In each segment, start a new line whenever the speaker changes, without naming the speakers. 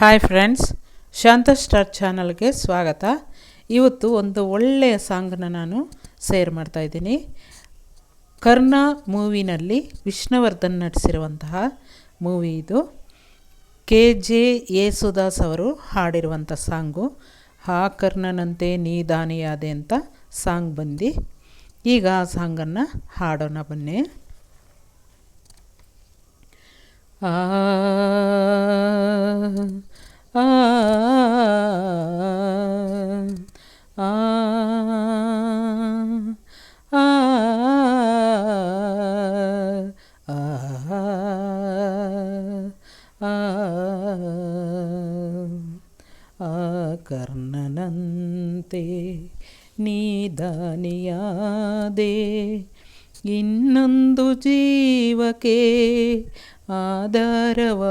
Hi friends ಶಾಂತ star ಚಾನಲ್ಗೆ ಸ್ವಾಗತ. ಇವತ್ತು ಒಂದು ಒಳ್ಳೆಯ ಸಾಂಗನ್ನ ನಾನು ಸೇರ್ ಮಾಡ್ತಾ ಇದ್ದೀನಿ. ಕರ್ಣ ಮೂವಿನಲ್ಲಿ ವಿಷ್ಣುವರ್ಧನ್ ನಟಿಸಿರುವಂತಹ ಮೂವಿ ಇದು. ಕೆ ಜೆ ಯೇಸುದಾಸ್ ಅವರು ಹಾಡಿರುವಂಥ ಸಾಂಗು. ಹಾ ಕರ್ಣನಂತೆ ನೀ ದಾನಿಯಾದೆ ಅಂತ ಸಾಂಗ್ ಬಂದು. ಈಗ ಆ ಸಾಂಗನ್ನು ಹಾಡೋಣ ಬನ್ನಿ. ಆ ಕರ್ಣನಂತೆ ನೀದಾನಿಯಾದೆ ಇನ್ನೊಂದು ಜೀವಕ್ಕೆ ಆಧಾರವಾದೆ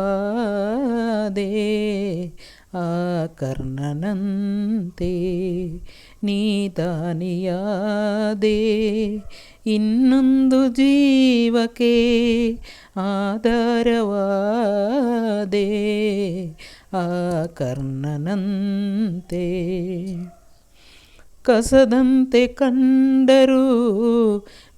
ಆ ಕರ್ಣನಂತೆ ನೀದಾನಿಯಾದೆ ಇನ್ನೊಂದು ಜೀವಕ್ಕೆ ಆಧಾರವಾದೆ ಆ ಕರ್ಣನಂತೆ ಕಸದಂತೆ ಕಂಡರು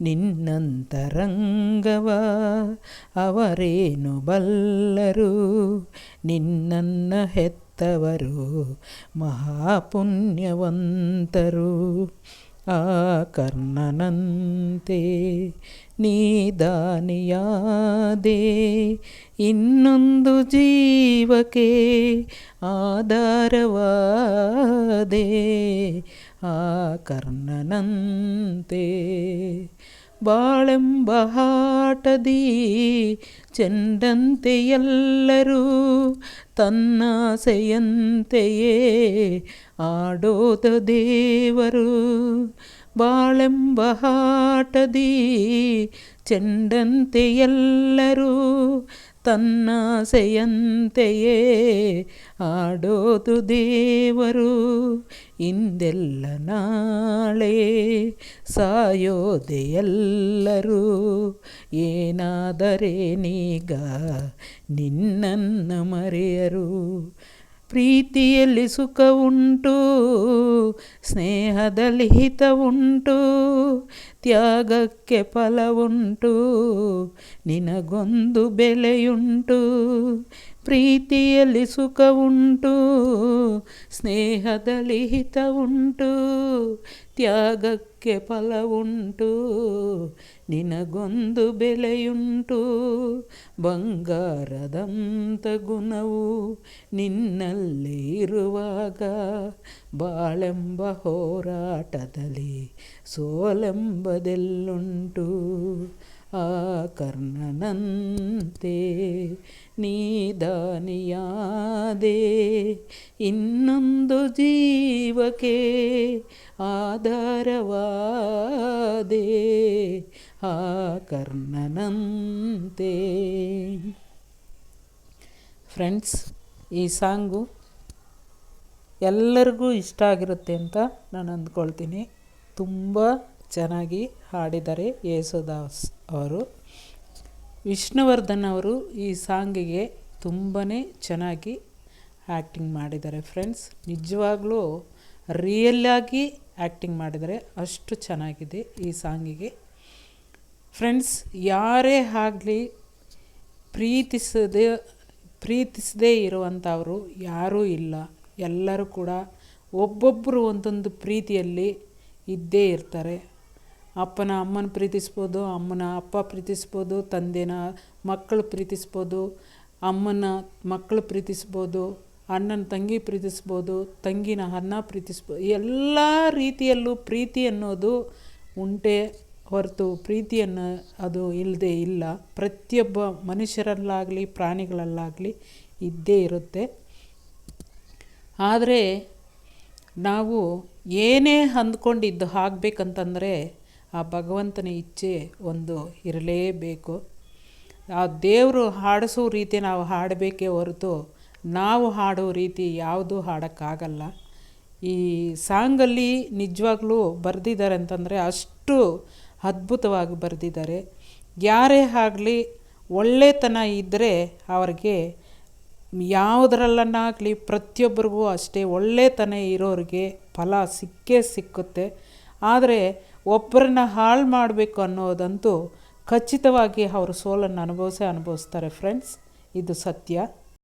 ನಿನ್ನಂತರಂಗವ ಅವರೇನು ಬಲ್ಲರು? ನಿನ್ನನ್ನ ಹೆತ್ತವರು ಮಹಾಪುಣ್ಯವಂತರು. ಆ ಕರ್ಣನಂತೆ ನೀದಾನಿಯಾದೆ ಇನ್ನೊಂದು ಜೀವಕ್ಕೆ ಆಧಾರವಾದೆ. ಆ ಕರ್ಣನಂತೆ. ಬಾಳೆಂಬ ಹಾಟದಿ ಚೆಂಡಂತೆ ಎಲ್ಲರೂ ತನ್ನಾಸೆಯಂತೆಯೇ ಆಡೋದ ದೇವರು. ಬಾಳೆಂಬ ಹಾಟದಿ ಚೆಂಡಂತೆ ಎಲ್ಲರೂ ತನ್ನಾಸೆಯಂತೆಯೇ ಆಡೋದು ದೇವರು. ಇಂದೆಲ್ಲ ನಾಳೆ ಸಾಯೋದೆ ಎಲ್ಲರೂ. ಏನಾದರೇನೀಗ ನಿನ್ನನ್ನು ಮರೆಯರು. ಪ್ರೀತಿಯಲ್ಲಿ ಸುಖ ಉಂಟು ಸ್ನೇಹದಲ್ಲಿ ಹಿತ ಉಂಟು ತ್ಯಾಗಕ್ಕೆ ಫಲವುಂಟು ನಿನಗೊಂದು ಬೆಲೆಯುಂಟು. ಪ್ರೀತಿಯಲ್ಲಿ ಸುಖ ಉಂಟು, ಸ್ನೇಹದಲ್ಲಿ ಹಿತ ಉಂಟು, ತ್ಯಾಗಕ್ಕೆ ಫಲ ಉಂಟು, ನಿನಗೊಂದು ಬೆಲೆಯುಂಟು, ಬಂಗಾರದಂತ ಗುಣವು ನಿನ್ನಲ್ಲಿ ಇರುವಾಗ, ಬಾಳೆಂಬ ಹೋರಾಟದಲ್ಲಿ ಸೋಲೆಂಬದೆಲ್ಲುಂಟು. ಆ ಕರ್ಣನಂತೆ ನೀದಾನಿಯಾದೆ ಇನ್ನೊಂದು ಜೀವಕ್ಕೆ ಆಧಾರವಾದೆ, ಆ ಕರ್ಣನಂತೆ. ಫ್ರೆಂಡ್ಸ್ ಈ ಸಾಂಗು ಎಲ್ಲರಿಗೂ ಇಷ್ಟ ಆಗಿರುತ್ತೆ ಅಂತ ನಾನು ಅಂದ್ಕೊಳ್ತೀನಿ. ತುಂಬ ಚೆನ್ನಾಗಿ ಹಾಡಿದ್ದಾರೆ ಯೇಸುದಾಸ್ ಅವರು. ವಿಷ್ಣುವರ್ಧನ್ ಅವರು ಈ ಸಾಂಗಿಗೆ ತುಂಬಾ ಚೆನ್ನಾಗಿ ಆ್ಯಕ್ಟಿಂಗ್ ಮಾಡಿದ್ದಾರೆ ಫ್ರೆಂಡ್ಸ್. ನಿಜವಾಗ್ಲೂ ರಿಯಲ್ಲಾಗಿ ಆ್ಯಕ್ಟಿಂಗ್ ಮಾಡಿದ್ದಾರೆ ಅಷ್ಟು ಚೆನ್ನಾಗಿದೆ ಈ ಸಾಂಗಿಗೆ. ಫ್ರೆಂಡ್ಸ್, ಯಾರೇ ಆಗಲಿ ಪ್ರೀತಿಸದೆ, ಪ್ರೀತಿಸದೇ ಇರುವಂಥವರು ಯಾರೂ ಇಲ್ಲ. ಎಲ್ಲರೂ ಕೂಡ ಒಬ್ಬೊಬ್ಬರು ಒಂದೊಂದು ಪ್ರೀತಿಯಲ್ಲಿ ಇದ್ದೇ ಇರ್ತಾರೆ. ಅಪ್ಪನ ಅಮ್ಮನ ಪ್ರೀತಿಸ್ಬೋದು, ಅಮ್ಮನ ಅಪ್ಪ ಪ್ರೀತಿಸ್ಬೋದು, ತಂದೆನ ಮಕ್ಕಳು ಪ್ರೀತಿಸ್ಬೋದು, ಅಮ್ಮನ ಮಕ್ಕಳು ಪ್ರೀತಿಸ್ಬೋದು, ಅಣ್ಣನ ತಂಗಿ ಪ್ರೀತಿಸ್ಬೋದು, ತಂಗಿನ ಅನ್ನ ಪ್ರೀತಿಸ್ಬೋದು ಎಲ್ಲ ರೀತಿಯಲ್ಲೂ ಪ್ರೀತಿ ಅನ್ನೋದು ಉಂಟೆ ಹೊರತು ಪ್ರೀತಿಯನ್ನು ಅದು ಇಲ್ಲದೆ ಇಲ್ಲ. ಪ್ರತಿಯೊಬ್ಬ ಮನುಷ್ಯರಲ್ಲಾಗಲಿ, ಪ್ರಾಣಿಗಳಲ್ಲಾಗಲಿ ಇದ್ದೇ ಇರುತ್ತೆ. ಆದರೆ ನಾವು ಏನೇ ಅಂದ್ಕೊಂಡಿದ್ದು ಆಗಬೇಕಂತಂದರೆ ಆ ಭಗವಂತನ ಇಚ್ಛೆ ಒಂದು ಇರಲೇಬೇಕು. ಆ ದೇವರು ಹಾಡಿಸೋ ರೀತಿ ನಾವು ಹಾಡಬೇಕೇ ಹೊರತು ನಾವು ಹಾಡೋ ರೀತಿ ಯಾವುದೂ ಹಾಡೋಕ್ಕಾಗಲ್ಲ. ಈ ಸಾಂಗಲ್ಲಿ ನಿಜವಾಗ್ಲೂ ಬರೆದಿದ್ದಾರೆ ಅಂತಂದರೆ ಅಷ್ಟು ಅದ್ಭುತವಾಗಿ ಬರೆದಿದ್ದಾರೆ. ಯಾರೇ ಆಗಲಿ ಒಳ್ಳೆತನ ಇದ್ದರೆ ಅವ್ರಿಗೆ ಯಾವುದ್ರಲ್ಲನ್ನಾಗಲಿ ಪ್ರತಿಯೊಬ್ಬರಿಗೂ ಅಷ್ಟೇ ಒಳ್ಳೆತನ ಇರೋರಿಗೆ ಫಲ ಸಿಕ್ಕೇ ಸಿಕ್ಕುತ್ತೆ. ಆದರೆ ಒಬ್ಬರನ್ನ ಹಾಳು ಮಾಡಬೇಕು ಅನ್ನೋದಂತೂ ಖಚಿತವಾಗಿ ಅವರು ಸೋಲನ್ನು ಅನುಭವಿಸೇ ಅನುಭವಿಸ್ತಾರೆ ಫ್ರೆಂಡ್ಸ್ ಇದು ಸತ್ಯ.